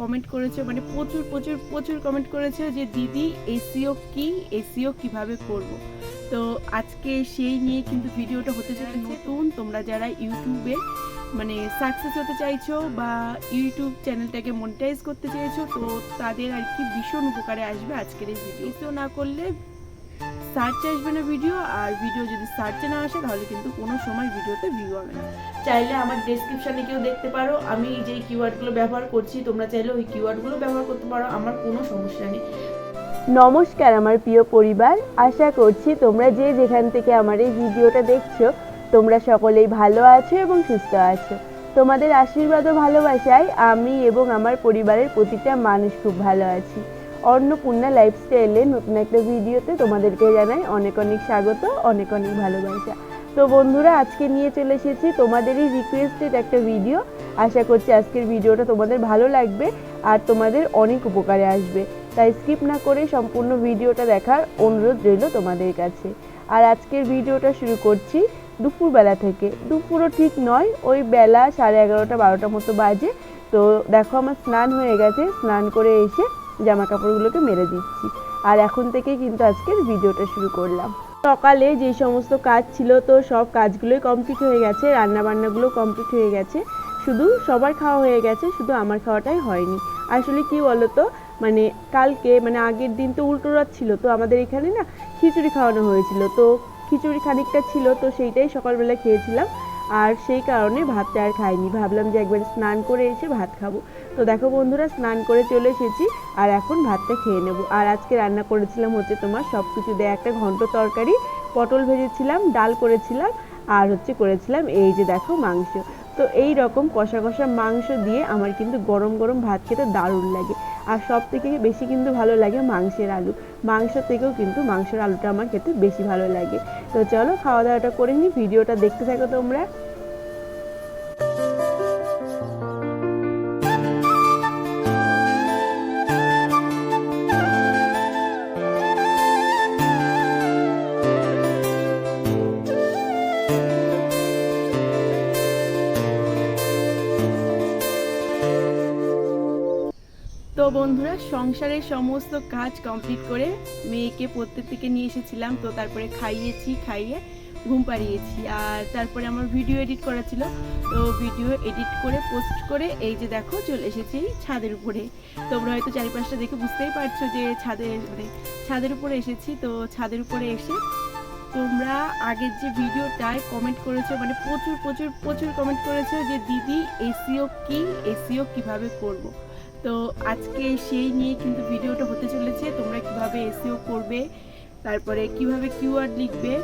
Comment করেছে মানে প্রচুর প্রচুর প্রচুর কমেন্ট করেছে যে, দিদি, এসিও কি? এসিও কীভাবে করব? তো আজকে সেই নিয়ে কিন্তু ভিডিওটা হতে চলে নতুন। তোমরা যারা ইউটিউবে মানে সাকসেস হতে চাইছো বা ইউটিউব চ্যানেলটাকে মনিটাইজ করতে চাইছো, তো তাদের আর কি ভীষণ উপকারে আসবে আজকের এই ভিডিও না করলে সার্চে আসবে না ভিডিও আর ভিডিও যদি সার্চে না আসে, তাহলে কিন্তু কোনো সময় ভিডিওতে ভিউ হবে না। চাইলে আমার ডেসক্রিপশনে কেউ দেখতে পারো, আমি যেই কিওয়ার্ডগুলো ব্যবহার করছি, তোমরা চাইলে ওই কিওয়ার্ডগুলো ব্যবহার করতে পারো, আমার কোনো সমস্যা নেই। নমস্কার, আমার প্রিয় পরিবার। আশা করছি তোমরা যে যেখান থেকে আমার এই ভিডিওটা দেখছ, তোমরা সকলেই ভালো আছো এবং সুস্থ আছো। তোমাদের আশীর্বাদ ও ভালোবাসায় আমি এবং আমার পরিবারের প্রতিটা মানুষ খুব ভালো আছি। অন্নপূর্ণা লাইফস্টাইলে নতুন একটা ভিডিওতে তোমাদেরকে জানাই অনেক অনেক স্বাগত, অনেক অনেক ভালোবাসা। তো বন্ধুরা, আজকে নিয়ে চলে এসেছি তোমাদেরই রিকোয়েস্টেড একটা ভিডিও আশা করছি আজকের ভিডিওটা তোমাদের ভালো লাগবে আর তোমাদের অনেক উপকারে আসবে। তাই স্কিপ না করে সম্পূর্ণ ভিডিওটা দেখার অনুরোধ রইল তোমাদের কাছে। আর আজকের ভিডিওটা শুরু করছি দুপুরবেলা থেকে। দুপুরও ঠিক নয়, ওই বেলা সাড়ে এগারোটা, বারোটা মতো বাজে। তো দেখো আমার স্নান হয়ে গেছে, স্নান করে এসে জামা কাপড়গুলোকে মেরে দিচ্ছি। আর এখন থেকেই কিন্তু আজকের ভিডিওটা শুরু করলাম। সকালে যে সমস্ত কাজ ছিল, তো সব কাজগুলোই কমপ্লিট হয়ে গেছে, রান্নাবান্নাগুলো কমপ্লিট হয়ে গেছে। শুধু সবার খাওয়া হয়ে গেছে, শুধু আমার খাওয়াটাই হয়নি। আসলে কি বলতো মানে কালকে মানে আগের দিন তো উল্টো রাত ছিল, তো আমাদের এখানে না খিচুড়ি খাওয়ানো হয়েছিল। তো খিচুড়ি খানিকটা ছিল, তো সেইটাই সকালবেলা খেয়েছিলাম। আর সেই কারণে ভাতটা আর খাইনি। ভাবলাম যে একবার স্নান করে এসে ভাত খাব। তো দেখো বন্ধুরা, স্নান করে চলে এসেছি আর এখন ভাতটা খেয়ে নেব। আর আজকে রান্না করেছিলাম হচ্ছে তোমার সব কিছু দেয় একটা ঘন্ট তরকারি, পটল ভেজেছিলাম, ডাল করেছিলাম, আর হচ্ছে করেছিলাম এই যে দেখো মাংস। তো এই রকম কষা কষা মাংস দিয়ে আমার কিন্তু গরম গরম ভাত খেতে দারুণ লাগে। আর সব থেকে বেশি কিন্তু ভালো লাগে মাংসের আলু। মাংস থেকেও কিন্তু মাংসের আলুটা আমার খেতে বেশি ভালো লাগে। তো চলো খাওয়া দাওয়াটা করে নিই, ভিডিওটা দেখতে থাকো তোমরা। তো বন্ধুরা, সংসারের সমস্ত কাজ কমপ্লিট করে মেয়েকে প্রত্যেক থেকে নিয়ে এসেছিলাম। তো তারপরে খাইয়েছি, খাইয়ে ঘুম পাড়িয়েছি। আর তারপরে আমার ভিডিও এডিট করা ছিল। তো ভিডিও এডিট করে পোস্ট করে এই যে দেখো, চলে এসেছি ছাদের উপরে। তোমরা হয়তো চারিপাশটা দেখে বুঝতেই পারছ যে ছাদের মানে ছাদের উপরে এসেছি। তো ছাদের উপরে এসে তোমরা আগের যে ভিডিওটায় কমেন্ট করেছ মানে প্রচুর প্রচুর প্রচুর কমেন্ট করেছ যে দিদি এসিও কি এসিও কীভাবে করব? তো আজকে সেই নিয়ে কিন্তু ভিডিওটা হতে চলেছে। তোমরা কীভাবে এসিও করবে, তারপরে কীভাবে কিওয়ার্ড লিখবে,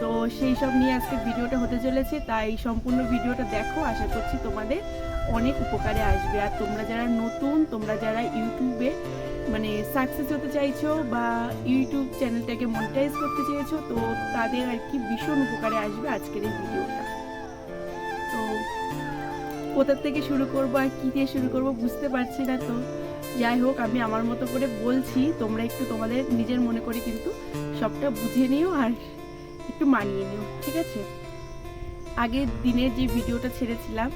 তো সেই সব নিয়ে আজকে ভিডিওটা হতে চলেছে। তাই সম্পূর্ণ ভিডিওটা দেখো, আশা করছি তোমাদের অনেক উপকারে আসবে। আর তোমরা যারা নতুন, তোমরা যারা ইউটিউবে মানে সাকসেস হতে চাইছো বা ইউটিউব চ্যানেলটাকে মনিটাইজ করতে চাইছো তো তাদের আর কি ভীষণ উপকারে আসবে আজকের এই ভিডিওটা। কোথা থেকে শুরু করব আর কী দিয়ে শুরু করব বুঝতে পারছি না তো। যাই হোক, আমি আমার মতো করে বলছি, তোমরা একটু তোমাদের নিজের মনে করে কিন্তু সবটা বুঝে নিও আর একটু মানিয়ে নিও, ঠিক আছে? আগের দিনের যে ভিডিওটা ছেড়েছিলাম,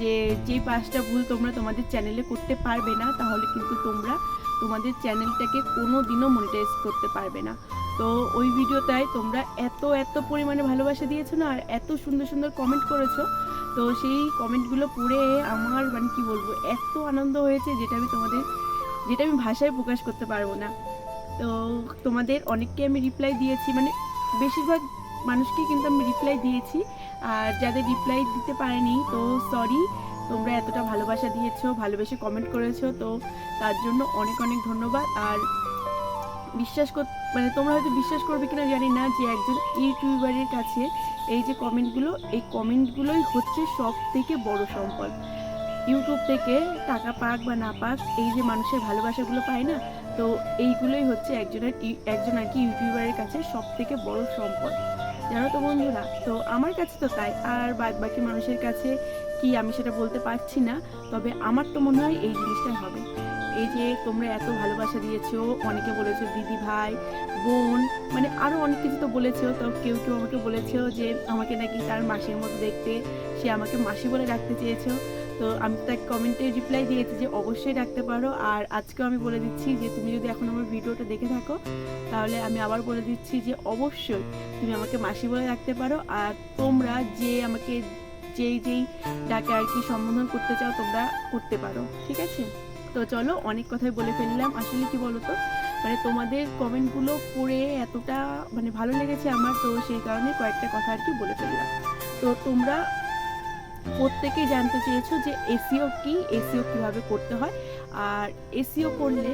যে যে পাঁচটা ভুল তোমরা তোমাদের চ্যানেলে করতে পারবে না, তাহলে কিন্তু তোমরা তোমাদের চ্যানেলটাকে কোনো দিনও মনিটাইজ করতে পারবে না। তো ওই ভিডিওটায় তোমরা এত এত পরিমাণে ভালোবাসা দিয়েছ না, আর এত সুন্দর সুন্দর কমেন্ট করেছ তো সেই কমেন্টগুলো পড়ে আমার মানে কি বলব, এত আনন্দ হয়েছে যেটা আমি তোমাদের, যেটা আমি ভাষায় প্রকাশ করতে পারব না। তো তোমাদের অনেককে আমি রিপ্লাই দিয়েছি মানে বেশিরভাগ মানুষকে কিন্তু আমি রিপ্লাই দিয়েছি। আর যাদের রিপ্লাই দিতে পারেনি, তো সরি তোমরা এতটা ভালোবাসা দিয়েছ, ভালোবেসে কমেন্ট করেছ, তো তার জন্য অনেক অনেক ধন্যবাদ। আর বিশ্বাস কর মানে তোমরা হয়তো বিশ্বাস করবে কিনা জানি না যে একজন ইউটিউবারের কাছে এই যে কমেন্টগুলো, এই কমেন্টগুলোই হচ্ছে সব থেকে বড় সম্পদ। ইউটিউব থেকে টাকা পাক বা না পাক, এই যে মানুষের ভালোবাসাগুলো পায় না, তো এইগুলোই হচ্ছে একজনের একজন আর কি ইউটিউবারের কাছে সব থেকে বড় সম্পদ। জানো তো বন্ধুরা, তো আমার কাছে তো তাই, আর বাদ বাকি মানুষের কাছে কি আমি সেটা বলতে পারছি না, তবে আমার তো মনে হয় এই জিনিসটাই হবে। এই যে তোমরা এত ভালোবাসা দিয়েছ, অনেকে বলেছ দিদি ভাই, বোন মানে আরও অনেক কিছু তো বলেছ তো কেউ কেউ আমাকে বলেছ যে আমাকে নাকি তার মাসির মতো দেখতে, সে আমাকে মাসি বলে ডাকতে চেয়েছো। তো আমি তো তাকে কমেন্টে রিপ্লাই দিয়েছি যে অবশ্যই ডাকতে পারো। আর আজকেও আমি বলে দিচ্ছি যে তুমি যদি এখন আমার ভিডিওটা দেখে থাকো, তাহলে আমি আবার বলে দিচ্ছি যে অবশ্যই তুমি আমাকে মাসি বলে রাখতে পারো। আর তোমরা যে আমাকে যেই যেই ডাকে আর কি সম্বোধন করতে চাও, তোমরা করতে পারো। ঠিক আছে? তো চলো, অনেক কথাই বলে ফেললাম। আসলে কি বলো তো মানে তোমাদের কমেন্টগুলো পড়ে এতটা মানে ভালো লেগেছে আমার, তো সেই কারণে কয়েকটা কথা আর কি বলে ফেললাম। তো তোমরা প্রত্যেকেই জানতে চেয়েছো যে এসিও কি, এসিও কীভাবে করতে হয়, আর এসিও করলে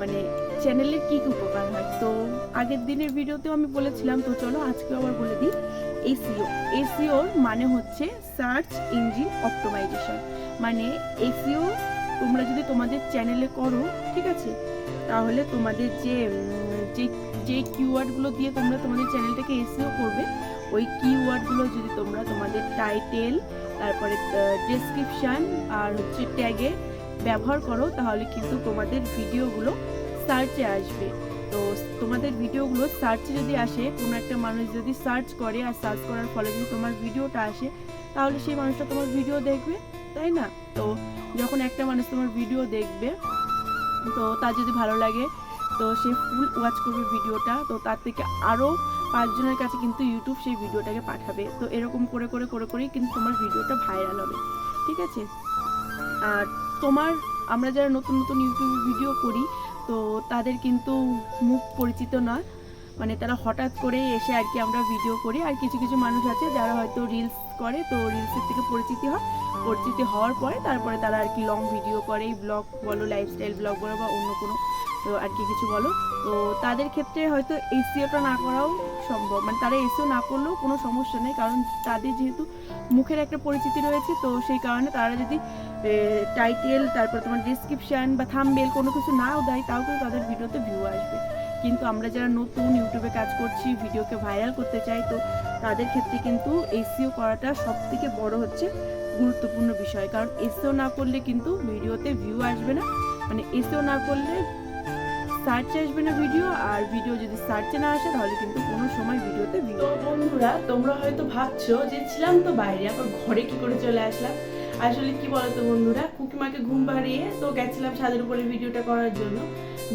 মানে চ্যানেলের কি কী উপকার হয়? তো আগের দিনের ভিডিওতেও আমি বলেছিলাম, তো চলো আজকে আবার বলে দিই, এসিও। এসিওর মানে হচ্ছে সার্চ ইঞ্জিন অপটোমাইজেশন মানে এসিও তোমরা যদি তোমাদের চ্যানেলে করো, ঠিক আছে? তাহলে তোমাদের যে যে যে কিওয়ার্ডগুলো দিয়ে তোমরা তোমাদের চ্যানেলটাকে এসিও করবে, ওই কিওয়ার্ডগুলো যদি তোমরা তোমাদের টাইটেল তারপরে ডেসক্রিপশান আর হচ্ছে ট্যাগে ব্যবহার করো, তাহলে কিন্তু তোমাদের ভিডিওগুলো সার্চে আসবে। তো তোমাদের ভিডিওগুলো সার্চে যদি আসে, কোনো একটা মানুষ যদি সার্চ করে আর সার্চ করার ফলে যদি তোমার ভিডিওটা আসে, তাহলে সেই মানুষটা তোমার ভিডিও দেখবে। তাই না? তো যখন একটা মানুষ তোমার ভিডিও দেখবে, তো তার যদি ভালো লাগে, তো সে ফুল ওয়াচ করবে ভিডিওটা তো তার থেকে আরও পাঁচজনের কাছে কিন্তু ইউটিউব সেই ভিডিওটাকে পাঠাবে। তো এরকম করে করে করে, করেই কিন্তু তোমার ভিডিওটা ভাইরাল হবে। ঠিক আছে? আর তোমার, আমরা যারা নতুন নতুন ইউটিউবে ভিডিও করি, তো তাদের কিন্তু মুখ পরিচিত নয় মানে তারা হঠাৎ করে এসে আর কি আমরা ভিডিও করি। আর কিছু কিছু মানুষ আছে যারা হয়তো রিলস করে, তো রিলসের থেকে পরিচিতি হয়। পরিচিতি হওয়ার পরে তারপরে তারা আর কি লং ভিডিও করে ব্লগ বলো লাইফস্টাইল ব্লগ বলো বা অন্য কোনো, তো আর কি কিছু বলো। তো তাদের ক্ষেত্রে হয়তো এসিওটা না করাও সম্ভব। মানে তারা এসিও না করলেও কোনো সমস্যা নেই, কারণ তাদের যেহেতু মুখের একটা পরিচিতি রয়েছে, তো সেই কারণে তারা যদি টাইটেল তারপর তোমার ডিসক্রিপশান বা থামবেল কোনো কিছু নাও দেয়, তাও কিন্তু তাদের ভিডিওতে ভিউ আসবে। কিন্তু আমরা যারা নতুন ইউটিউবে কাজ করছি ভিডিওকে ভাইরাল করতে চাই, তো তাদের ক্ষেত্রে কিন্তু এসিও করাটা সব থেকে বড় হচ্ছে গুরুত্বপূর্ণ বিষয় কারণ এসিও না করলে কিন্তু ভিডিওতে ভিউ আসবে না। মানে এসিও না করলে সার্চে আসবে না ভিডিও আর ভিডিও যদি সার্চে না আসে তাহলে কিন্তু কোনো সময় ভিডিওতে ভিউ বন্ধুরা তোমরা হয়তো ভাবছ যে ছিলাম তো বাইরে আবার ঘরে কি করে চলে আসলাম? আসলে কি বলতো বন্ধুরা কুকিমাকে ঘুম পাড়িয়ে তো গেছিলাম ছাদের উপরে ভিডিওটা করার জন্য।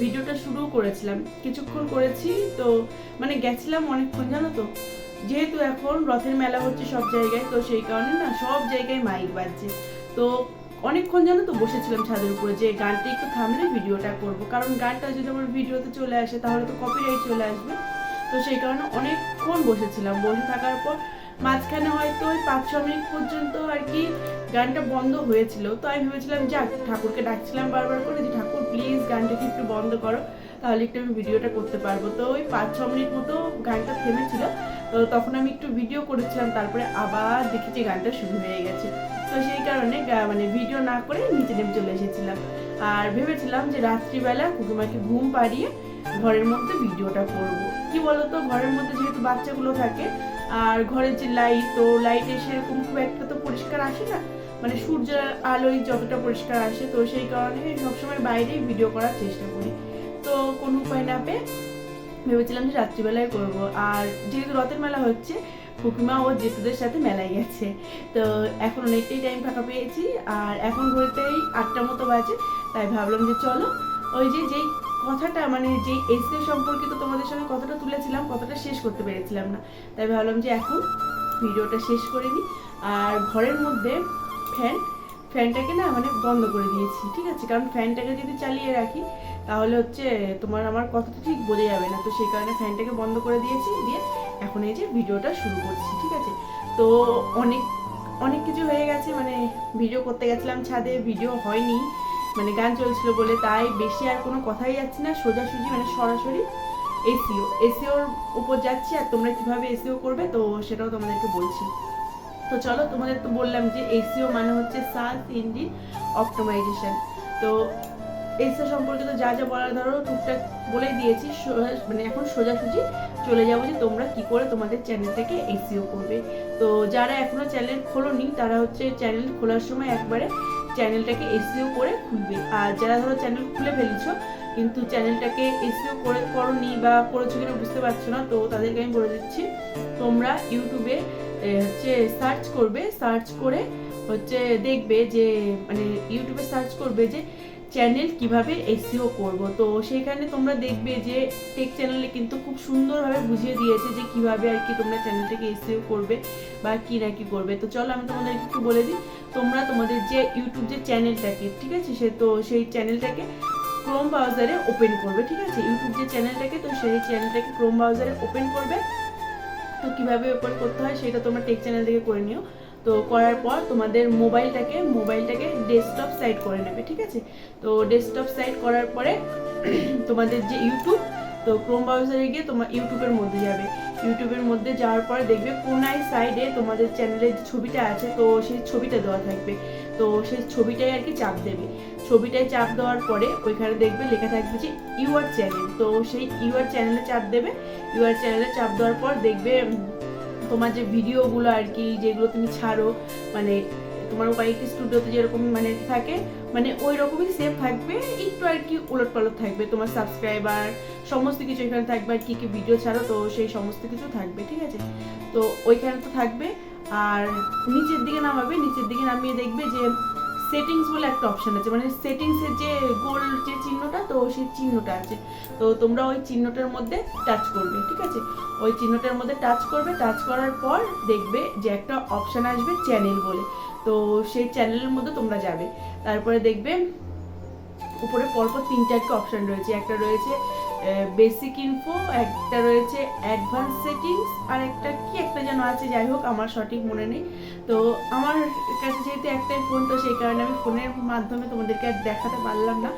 ভিডিওটা শুরু করেছিলাম কিছুক্ষণ করেছি তো মানে গেছিলাম অনেকক্ষণ জানো তো? যেহেতু এখন রথের মেলা হচ্ছে সব জায়গায়, তো সেই কারণে না সব জায়গায় মাইক বাজছে। তো অনেকক্ষণ জানো তো বসেছিলাম ছাদের উপরে যে গানটা একটু থামলে ভিডিওটা করব। কারণ গানটা যদি আমার ভিডিওতে চলে আসে তাহলে তো কপিরাইট চলে আসবে। তো সেই কারণে অনেকক্ষণ বসেছিলাম। বসে থাকার পর মাঝখানে হয়তো ওই পাঁচ ছ মিনিট পর্যন্ত আর কি গানটা বন্ধ হয়েছিল। তো আমি ভেবেছিলাম, যাক, ঠাকুরকে ডাকছিলাম বারবার করে যে, ঠাকুর প্লিজ গানটাকে একটু বন্ধ করো, তাহলে একটু আমি ভিডিওটা করতে পারব। তো ওই পাঁচ ছ মিনিট মতো গানটা থেমেছিল। তখন আমি একটু ভিডিও করেছিলাম, তারপরে আবার দেখি যে গানটা শুরু হয়ে গেছে। তো সেই কারণে মানে ভিডিও না করে নিচে নেমে চলে এসেছিলাম। আর ভেবেছিলাম যে রাত্রিবেলা কুকুমাকে ঘুম পাড়িয়ে ঘরের মধ্যে ভিডিওটা করব। কি বলতো, ঘরের মধ্যে যেহেতু বাচ্চাগুলো থাকে, আর ঘরের যে লাইট তো লাইটে সেরকম খুব একটা তো পরিষ্কার আসে না। মানে সূর্যের আলোয় যতটা পরিষ্কার আসে, তো সেই কারণে সবসময় বাইরেই ভিডিও করার চেষ্টা করি। তো কোনো উপায় না পেয়ে ভেবেছিলাম যে রাত্রিবেলায় করব। আর যেহেতু রথের মেলা হচ্ছে ফুকিমা ও জেঠুদের সাথে মেলায় গেছে। তো এখন অনেকটাই টাইম ফাঁকা পেয়েছি, আর এখন ঘুরতেই আটটা মতো বাজে, তাই ভাবলাম যে চলো, ওই যে যেই কথাটা মানে যেই এসে সম্পর্কিত তোমাদের সঙ্গে কথাটা তুলেছিলাম, কথাটা শেষ করতে পেরেছিলাম না। তাই ভাবলাম যে এখন ভিডিওটা শেষ করে নিই। আর ঘরের মধ্যে ফ্যান ফ্যানটাকে না মানে বন্ধ করে দিয়েছি, ঠিক আছে? কারণ ফ্যানটাকে যদি চালিয়ে রাখি তাহলে হচ্ছে তোমার আমার কথাটা ঠিক বোঝা যাবে না। তো সেই কারণে ফ্যানটাকে বন্ধ করে দিয়েছি, দিয়ে এখন এই যে ভিডিওটা শুরু করছি, ঠিক আছে? তো অনেক অনেক কিছু হয়ে গেছে মানে ভিডিও করতে গেছিলাম ছাদে, ভিডিও হয়নি মানে গান চলছিল বলে, তাই বেশি আর কোনো কথাই যাচ্ছি না, সোজাসুজি মানে সরাসরি এসিও, এসিওর উপর যাচ্ছি, আর তোমরা কীভাবে এসিও করবে, তো সেটাও তোমাদেরকে বলছি। তো চলো তোমাদের তো বললাম যে এসিও মানে হচ্ছে সার্চ ইঞ্জিন অপটোমাইজেশন। তো এসিও সম্পর্কে তো যা যা বলার, ধরো টুকটাক বলেই দিয়েছি মানে এখন সোজাসুজি চলে যাব যে তোমরা কি করে তোমাদের চ্যানেলটাকে এসিও করবে। তো যারা এখনও চ্যানেল খোলোনি, তারা হচ্ছে চ্যানেল খোলার সময় একবারে চ্যানেলটাকে এসিও করে খুলবে। আর যারা ধরো চ্যানেল খুলে ফেলেছো, কিন্তু চ্যানেলটাকে এসিও করে করনি বা করেছ কিনা বুঝতে পারছ না, তো তাদেরকে আমি বলে দিচ্ছি, তোমরা ইউটিউবে হচ্ছে সার্চ করবে সার্চ করে হচ্ছে দেখবে যে মানে ইউটিউবে সার্চ করবে যে চ্যানেল কীভাবে এসিও করব? তো সেখানে তোমরা দেখবে যে টেক চ্যানেলে কিন্তু খুব সুন্দরভাবে বুঝিয়ে দিয়েছে যে কীভাবে আর কি তোমরা চ্যানেলটাকে এসিও করবে বা কি না কি করবে। তো চলো আমি তোমাদেরকে একটু বলে দিই, তোমরা তোমাদের যে ইউটিউব যে চ্যানেলটাকে ঠিক আছে? সে তো সেই চ্যানেলটাকে ক্রোম ব্রাউজারে ওপেন করবে, ঠিক আছে? ইউটিউব যে চ্যানেলটাকে তো সেই চ্যানেলটাকে ক্রোম ব্রাউজারে ওপেন করবে। তো কীভাবে ওপেন করতে হয় সেটা তোমরা টেক চ্যানেল থেকে করে নিও। তো করার পর তোমাদের মোবাইলটাকে মোবাইলটাকে ডেস্কটপ সাইড করে নেবে, ঠিক আছে? তো ডেস্কটপ সাইড করার পরে তোমাদের যে ইউটিউব তো ক্রোম ব্রাউজারে গিয়ে তোমার ইউটিউবের মধ্যে যাবে। ইউটিউবের মধ্যে যাওয়ার পরে দেখবে কোনায় সাইডে তোমাদের চ্যানেলের যে ছবিটা আছে, তো সেই ছবিটা দেওয়া থাকবে। তো সেই ছবিটাই আর কি চাপ দেবে। ছবিটায় চাপ দেওয়ার পরে ওইখানে দেখবে লেখা থাকবে যে ইউআর চ্যানেল তো সেই ইউআর চ্যানেলে চাপ দেবে। ইউআর চ্যানেলে চাপ দেওয়ার পর দেখবে তোমার যে ভিডিওগুলো আর কি, যেগুলো তুমি ছাড়ো মানে তোমার কয়েকটি স্টুডিওতে যেরকম মানে থাকে মানে ওই রকমই সেভ থাকবে, একটু আর কি উলট পালট থাকবে তোমার সাবস্ক্রাইবার সমস্ত কিছু এখানে থাকবে আর কি কি ভিডিও ছাড়ো, তো সেই সমস্ত কিছু থাকবে, ঠিক আছে? তো ওইখানে তো থাকবে, আর নিচের দিকে নামাবে, নিচের দিকে নামিয়ে দেখবে যে সেটিংস বলে একটা অপশন আছে। মানে সেটিংসের যে গোল যে চিহ্নটা, তো সেই চিহ্নটা আছে। তো তোমরা ওই চিহ্নটার মধ্যে টাচ করবে, ঠিক আছে? ওই চিহ্নটার মধ্যে টাচ করবে টাচ করার পর দেখবে যে একটা অপশন আসবে চ্যানেল বলে। তো সেই চ্যানেলের মধ্যে তোমরা যাবে। তারপরে দেখবে, উপরে পরপর তিনটে একটা অপশন রয়েছে। একটা রয়েছে বেসিক ইনফো একটা রয়েছে অ্যাডভান্স সেটিংস আর একটা কি একটা যেন আছে, যাই হোক, আমার সঠিক মনে নেই। তো আমার কাছে যেহেতু একটাই ফোন তো সেই কারণে আমি ফোনের মাধ্যমে তোমাদেরকে আর দেখাতে পারলাম না।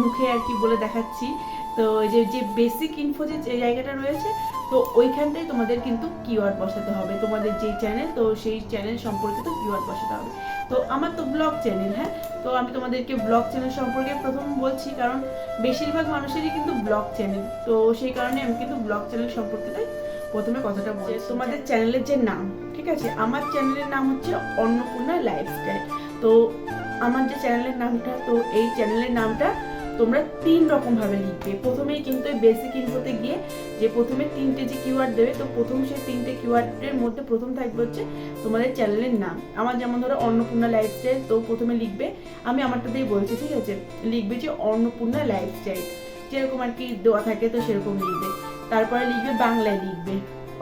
মুখে আর কি বলে দেখাচ্ছি। তো যে যে বেসিক ইনফো যে জায়গাটা রয়েছে তো ওইখানটাই তোমাদের কিন্তু কিওয়ার্ড বসাতে হবে। তোমাদের যেই চ্যানেল তো সেই চ্যানেল সম্পর্কিত কিওয়ার্ড বসাতে হবে। তো আমার তো ব্লগ চ্যানেল হ্যাঁ? তো আমি তোমাদেরকে ব্লগ চ্যানেল সম্পর্কে প্রথম বলছি কারণ বেশিরভাগ মানুষেরই কিন্তু ব্লগ চ্যানেল তো সেই কারণে আমি কিন্তু ব্লগ চ্যানেল সম্পর্কে প্রথমে কথাটা বলছি। তোমাদের চ্যানেলের যে নাম ঠিক আছে? আমার চ্যানেলের নাম হচ্ছে অন্নপূর্ণা লাইফস্টাইল তো আমার যে চ্যানেলের নামটা তো এই চ্যানেলের নামটা তোমরা তিন রকম ভাবে লিখবে। প্রথমেই কিন্তু বেসিক ইনফোতে গিয়ে যে প্রথমে তিনটে যে কিওয়ার্ড দেবে, তো প্রথম সেই তিনটে কিওয়ার্ডের মধ্যে প্রথম থাকবে হচ্ছে তোমাদের চ্যানেলের নাম। আমার যেমন ধরো অন্নপূর্ণা লাইফস্টাইল তো প্রথমে লিখবে, আমি আমারটা দিয়ে বলছি, ঠিক আছে? লিখবে যে অন্নপূর্ণা লাইফস্টাইল যেরকম আর কি দেওয়া থাকে, তো সেরকম লিখবে। তারপরে লিখবে বাংলায় লিখবে,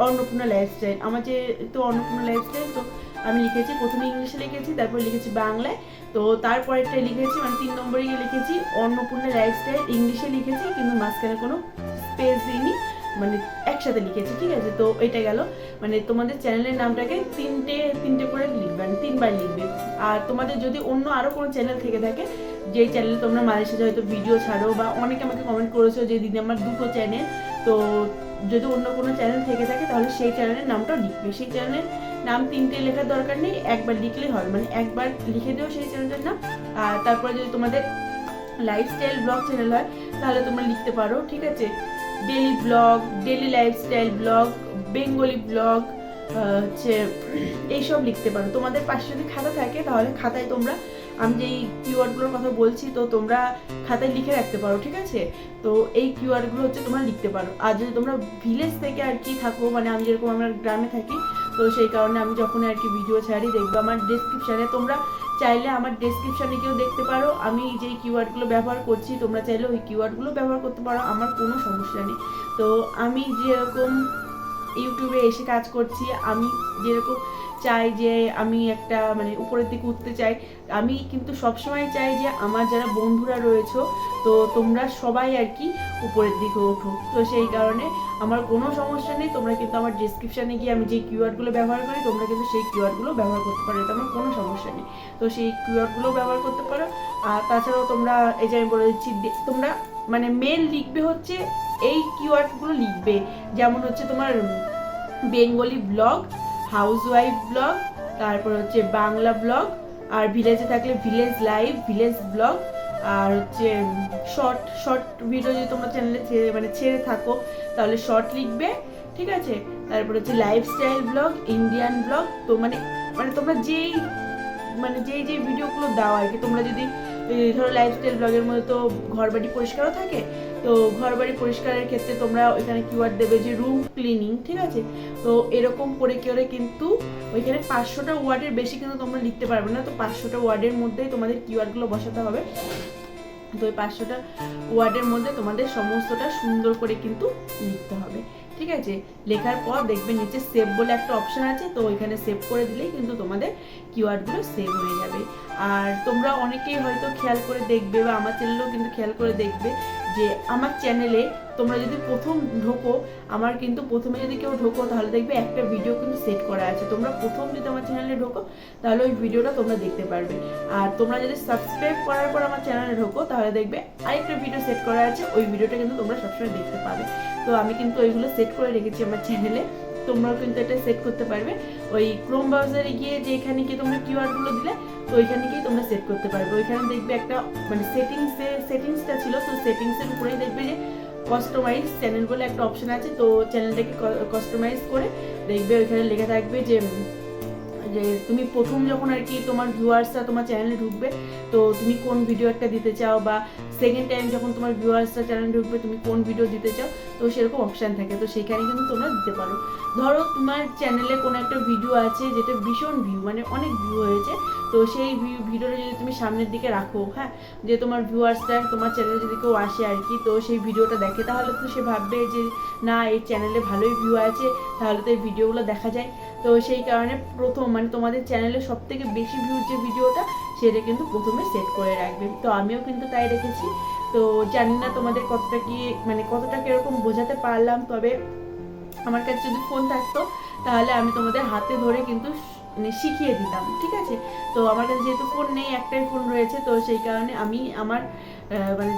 অন্নপূর্ণা লাইফস্টাইল আমার যে তো অন্নপূর্ণা লাইফস্টাইল তো আমি লিখেছি, প্রথমে ইংলিশে লিখেছি, তারপর লিখেছি বাংলায়। তো তারপরেরটা লিখেছি মানে তিন নম্বরে গিয়ে লিখেছি, অন্নপূর্ণা লাইফস্টাইল ইংলিশে লিখেছি, কিন্তু মাঝখানে কোনো স্পেস দিইনি মানে একসাথে লিখেছি, ঠিক আছে? তো এটা গেল। মানে তোমাদের চ্যানেলের নামটাকে তিনটে তিনটে করে লিখবে মানে তিনবার লিখবে। আর তোমাদের যদি অন্য আরও কোনো চ্যানেল থেকে থাকে, যেই চ্যানেলে তোমরা মাঝে সাঝে হয়তো ভিডিও ছাড়ো, বা অনেকে আমাকে কমেন্ট করেছ যে, দিদি, আমার দুটো চ্যানেল। তো যদি অন্য কোনো চ্যানেল থেকে থাকে, তাহলে সেই চ্যানেলের নামটাও লিখবে। সেই চ্যানেলের নাম তিনটে লেখার দরকার নেই, একবার লিখলে হয় মানে একবার লিখে দিও সেই চ্যানেলটার নাম, আর তারপরে যদি তোমাদের লাইফস্টাইল ব্লগ চ্যানেল হয়, তাহলে তোমরা লিখতে পারো, ঠিক আছে? Daily blog daily lifestyle blog Bengali blog হচ্ছে, এইসব লিখতে পারো। তোমাদের পাশে যদি খাতা থাকে, তাহলে খাতায় তোমরা আমি যেই কিওয়ার্ডগুলোর কথা বলছি, তো তোমরা খাতায় লিখে রাখতে পারো, ঠিক আছে? তো এই কিওয়ার্ডগুলো হচ্ছে তোমরা লিখতে পারো। আর যদি তোমরা ভিলেজ থেকে আর কি থাকো মানে আমি যেরকম আমার গ্রামে থাকি, তো সেই কারণে আমি যখন আর কি ভিডিও ছাড়ি, দেখব আমার ডেসক্রিপশানে তোমরা চাইলে আমার ডেসক্রিপশানে কেউ দেখতে পারো। আমি যেই কিওয়ার্ডগুলো ব্যবহার করছি, তোমরা চাইলে ওই কিওয়ার্ডগুলো ব্যবহার করতে পারো, আমার কোনো সমস্যা নেই। তো আমি যেরকম ইউটিউবে এসে কাজ করছি, আমি যেরকম চাই যে আমি একটা মানে উপরের দিকে উঠতে চাই। আমি কিন্তু সবসময় চাই যে আমার যারা বন্ধুরা রয়েছো, তো তোমরা সবাই আর কি উপরের দিকে ওঠো। তো সেই কারণে আমার কোনো সমস্যা নেই, তোমরা কিন্তু আমার ডিসক্রিপশানে গিয়ে আমি যে কিউআরগুলো ব্যবহার করি, তোমরা কিন্তু সেই কিউআরগুলো ব্যবহার করতে পারো এতে আমার কোনো সমস্যা নেই। তো সেই কিওয়ার্ডগুলো ব্যবহার করতে পারো। আর তাছাড়াও তোমরা এই যে আমি বলে দিচ্ছি তোমরা মানে মেল লিখবে হচ্ছে এই কিওয়ার্ডগুলো লিখবে। যেমন হচ্ছে তোমার Bengali blog housewife blog, তারপর হচ্ছে বাংলা ব্লগ, আর ভিলেজে থাকলে ভিলেজ লাইভ, ভিলেজ ব্লগ, আর হচ্ছে শর্ট শর্ট ভিডিও যদি তোমরা চ্যানেলে মানে ছেড়ে থাকো, তাহলে শর্ট লিখবে, ঠিক আছে? তারপর হচ্ছে লাইফস্টাইল ব্লগ ইন্ডিয়ান ব্লগ, তো মানে মানে তোমরা যেই মানে যেই যেই ভিডিওগুলো দাও আর কি, তোমরা যদি ধরো লাইফস্টাইল ব্লগের মধ্যে তো ঘর বাড়ি পরিষ্কারও থাকে, তো ঘর বাড়ি পরিষ্কারের ক্ষেত্রে তোমরা ওইখানে কিওয়ার্ড দেবে যে রুম ক্লিনিং ঠিক আছে? তো এরকম করে করে কিন্তু ওইখানে পাঁচশোটা ওয়ার্ডের বেশি কিন্তু তোমরা লিখতে পারবে না, তো পাঁচশোটা ওয়ার্ডের মধ্যেই তোমাদের কিওয়ার্ডগুলো বসাতে হবে। তো ওই পাঁচশোটা ওয়ার্ডের মধ্যে তোমাদের সমস্তটা সুন্দর করে কিন্তু লিখতে হবে। ঠিক আছে? লেখার পর দেখবে নিচে সেভ বলে একটা অপশন আছে, তো ওইখানে সেভ করে দিলেই কিন্তু তোমাদের কিওয়ার্ডগুলো সেভ হয়ে যাবে। আর তোমরা অনেকেই হয়তো খেয়াল করে দেখবে বা আমার চ্যানেলেও কিন্তু খেয়াল করে দেখবে যে আমার চ্যানেলে তোমরা যদি প্রথম ঢোকো, আমার কিন্তু প্রথমে যদি কেউ ঢোকো, তাহলে দেখবে একটা ভিডিও কিন্তু সেট করা আছে। তোমরা প্রথম যদি আমার চ্যানেলে ঢোকো, তাহলে ওই ভিডিওটা তোমরা দেখতে পারবে। আর তোমরা যদি সাবস্ক্রাইব করার পর আমার চ্যানেলে ঢোকো, তাহলে দেখবে আরেকটা ভিডিও সেট করা আছে, ওই ভিডিওটা কিন্তু তোমরা সবসময় দেখতে পাবে। তো আমি কিন্তু ওইগুলো সেট করে রেখেছি আমার চ্যানেলে তোমরাও কিন্তু এটা সেট করতে পারবে। ওই ক্রোম ব্রাউজারে গিয়ে যে এখানে গিয়ে তোমরা কিওয়ার্ডগুলো দিলে, তো ওইখানে গিয়ে তোমরা সেট করতে পারবে। ওইখানে দেখবে একটা মানে সেটিংসে সেটিংসটা ছিল, তো সেটিংসের উপরেই দেখবে যে কাস্টমাইজ চ্যানেল বলে একটা অপশন আছে। তো চ্যানেলটাকে কাস্টমাইজ করে দেখবে ওইখানে লেখা থাকবে যে যে তুমি প্রথম যখন আর কি তোমার ভিউয়ার্সরা তোমার চ্যানেলে ঢুকবে, তো তুমি কোন ভিডিও একটা দিতে চাও বা সেকেন্ড টাইম যখন তোমার ভিউয়ার্সরা চ্যানেলে ঢুকবে, তুমি কোন ভিডিও দিতে চাও, তো সেরকম অপশান থাকে। তো সেখানে কিন্তু তোমরা দিতে পারো। ধরো তোমার চ্যানেলে কোনো একটা ভিডিও আছে যেটা ভীষণ ভিউ মানে অনেক ভিউ হয়েছে, তো সেই ভিউ ভিডিওটা যদি তুমি সামনের দিকে রাখো হ্যাঁ যে তোমার ভিউয়ার্সরা তোমার চ্যানেলে যদি কেউ আসে আর কি, তো সেই ভিডিওটা দেখে, তাহলে তো সে ভাববে যে, না, এই চ্যানেলে ভালোই ভিউ আছে, তাহলে তো এই ভিডিওগুলো দেখা যায়। তো সেই কারণে প্রথম মানে তোমাদের চ্যানেলে সব থেকে বেশি ভিউর যে ভিডিওটা সেটা কিন্তু প্রথমে সেট করে রাখবে। তো আমিও কিন্তু তাই রেখেছি। তো জানি না তোমাদের কতটা কি মানে কতটা কীরকম বোঝাতে পারলাম, তবে আমার কাছে যদি ফোন থাকতো, তাহলে আমি তোমাদের হাতে ধরে কিন্তু মানে শিখিয়ে দিতাম, ঠিক আছে? তো আমার কাছে যেহেতু ফোন নেই, একটাই ফোন রয়েছে, তো সেই কারণে আমি আমার মানে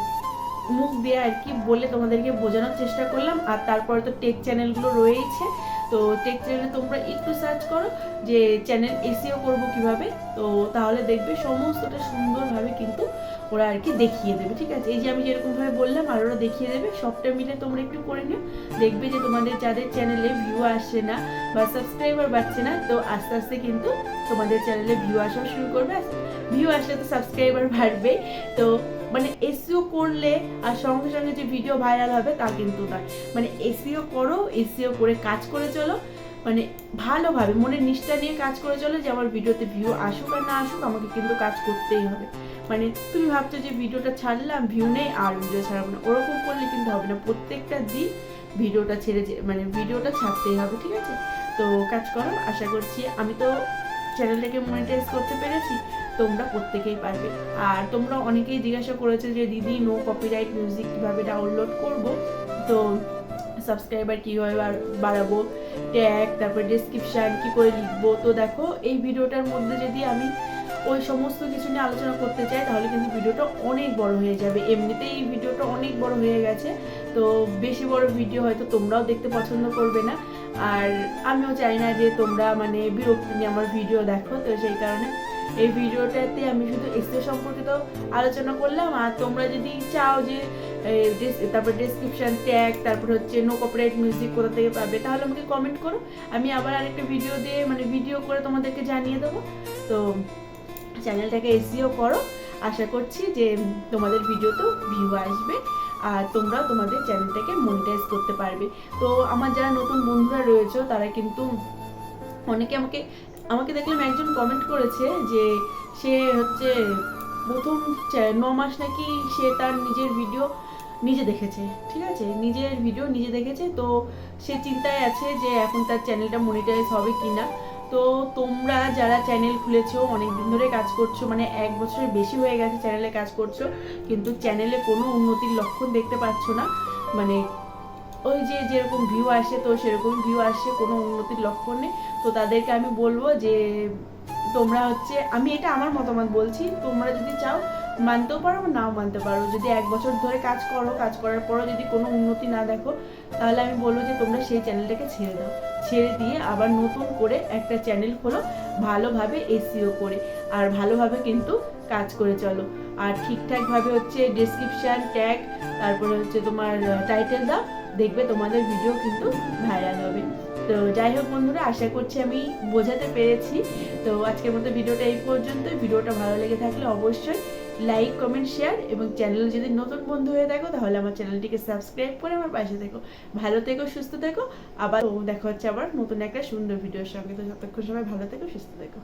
মুখ দিয়ে আর কি বলে তোমাদেরকে বোঝানোর চেষ্টা করলাম। আর তারপরে তো টেক চ্যানেলগুলো রয়েইছে। তো টেক চ্যানেলে তোমরা একটু সার্চ করো যে চ্যানেল এসিও করব কীভাবে, তো তাহলে দেখবে সমস্তটা সুন্দরভাবে কিন্তু ওরা আর কি দেখিয়ে দেবে, ঠিক আছে? এই যে আমি যেরকমভাবে বললাম, আর ওরা দেখিয়ে দেবে, সবটা মিলে তোমরা একটু করে নিও। দেখবে যে তোমাদের যাদের চ্যানেলে ভিউ আসছে না বা সাবস্ক্রাইবার বাড়ছে না, তো আস্তে আস্তে কিন্তু তোমাদের চ্যানেলে ভিউ আসা শুরু করবে। ভিউ আসলে তো সাবস্ক্রাইবার বাড়বে তো মানে এসিও করলে আর সঙ্গে সঙ্গে যে ভিডিও ভাইরাল হবে তা কিন্তু নয়। মানে এসিও করো এসিও করে কাজ করে চলো। মানে ভালোভাবে, মনের নিষ্ঠা নিয়ে কাজ করে চলো যে আমার ভিডিওতে ভিউ আসুক আর না আসুক, আমাকে কিন্তু কাজ করতেই হবে। মানে তুমি ভাবছ যে ভিডিওটা ছাড়লাম ভিউ নেই, আর ভিডিও ছাড়াবো না। ওরকম করলে কিন্তু হবে না। প্রত্যেকটা দিন ভিডিওটা ছেড়ে মানে ভিডিওটা ছাড়তেই হবে, ঠিক আছে? তো কাজ করো, আশা করছি আমি তো চ্যানেলটাকে মনিটাইজ করতে পেরেছি, তোমরা প্রত্যেকেই পারবে। আর তোমরা অনেকেই জিজ্ঞাসা করেছে যে, দিদি নো কপিরাইট মিউজিক কীভাবে ডাউনলোড করব? তো সাবস্ক্রাইবার কীভাবে বাড়াবো? ট্যাগ তারপর ডেসক্রিপশান কী করে লিখব? তো দেখো, এই ভিডিওটার মধ্যে যদি আমি ওই সমস্ত কিছু নিয়ে আলোচনা করতে চাই, তাহলে কিন্তু ভিডিওটা অনেক বড় হয়ে যাবে। এমনিতেই এই ভিডিওটা অনেক বড় হয়ে গেছে। তো বেশি বড় ভিডিও হয়তো তোমরাও দেখতে পছন্দ করবে না। আর আমিও চাই না যে তোমরা মানে বিরক্তি নিয়ে আমার ভিডিও দেখো, তো সেই কারণে এই ভিডিওটাতে আমি শুধু এসিও সম্পর্কিত আলোচনা করলাম। আর তোমরা যদি চাও যে তারপর ডেসক্রিপশন ট্যাগ তারপর হচ্ছে নো কপিরাইট মিউজিক কোথা থেকে পাবে, তাহলে আমাকে কমেন্ট করো। আমি আবার আরেকটা ভিডিও দিয়ে মানে ভিডিও করে তোমাদেরকে জানিয়ে দেবো। তো চ্যানেলটাকে এসিও করো। আশা করছি যে তোমাদের ভিডিওতেও ভিউ আসবে। আর তোমরাও তোমাদের চ্যানেলটাকে মনিটাইজ করতে পারবে। তো আমার যারা নতুন বন্ধুরা রয়েছে, তারা কিন্তু অনেকে আমাকে আমাকে দেখলাম একজন কমেন্ট করেছে যে সে হচ্ছে প্রথম ন মাস নাকি সে তার নিজের ভিডিও নিজে দেখেছে, ঠিক আছে? নিজের ভিডিও নিজে দেখেছে, তো সে চিন্তায় আছে যে এখন তার চ্যানেলটা মনিটাইজ হবে কি না তো তোমরা যারা চ্যানেল খুলেছো অনেক দিন ধরে কাজ করছ মানে এক বছরের বেশি হয়ে গেছে চ্যানেলে কাজ করছ, কিন্তু চ্যানেলে কোনো উন্নতির লক্ষণ দেখতে পাচ্ছ না। মানে ওই যে যেরকম ভিউ আসে, তো সেরকম ভিউ আসে, কোনো উন্নতির লক্ষণ নেই। তো তাদেরকে আমি বলব যে তোমরা হচ্ছে, আমি এটা আমার মতামত বলছি, তোমরা যদি চাও মানতেও পারো নাও মানতে পারো। যদি এক বছর ধরে কাজ করো, কাজ করার পরও যদি কোনো উন্নতি না দেখো, তাহলে আমি বলব যে তোমরা সেই চ্যানেলটাকে ছেড়ে দাও। ছেড়ে দিয়ে আবার নতুন করে একটা চ্যানেল খোলো, ভালোভাবে এসিও করে। আর ভালোভাবে কিন্তু কাজ করে চলো। আর ঠিকঠাকভাবে হচ্ছে ডেসক্রিপশান ট্যাগ তারপরে হচ্ছে তোমার টাইটেল দাও। দেখবে তোমাদের ভিডিও কিন্তু ভাইরাল হবে। তো যাই হোক বন্ধুরা, আশা করছি আমি বোঝাতে পেরেছি। তো আজকের মতো ভিডিওটা এই পর্যন্ত ভিডিওটা ভালো লেগে থাকলে অবশ্যই লাইক কমেন্ট শেয়ার এবং চ্যানেল যদি নতুন বন্ধু হয়ে থাকো, তাহলে আমার চ্যানেলটিকে সাবস্ক্রাইব করে আমার পাশে থেকো। ভালো থেকো, সুস্থ থেকো। আবার দেখা হচ্ছে আবার নতুন একটা সুন্দর ভিডিওর সঙ্গে। তো যতক্ষণ সবাই ভালো থেকো, সুস্থ থেকো।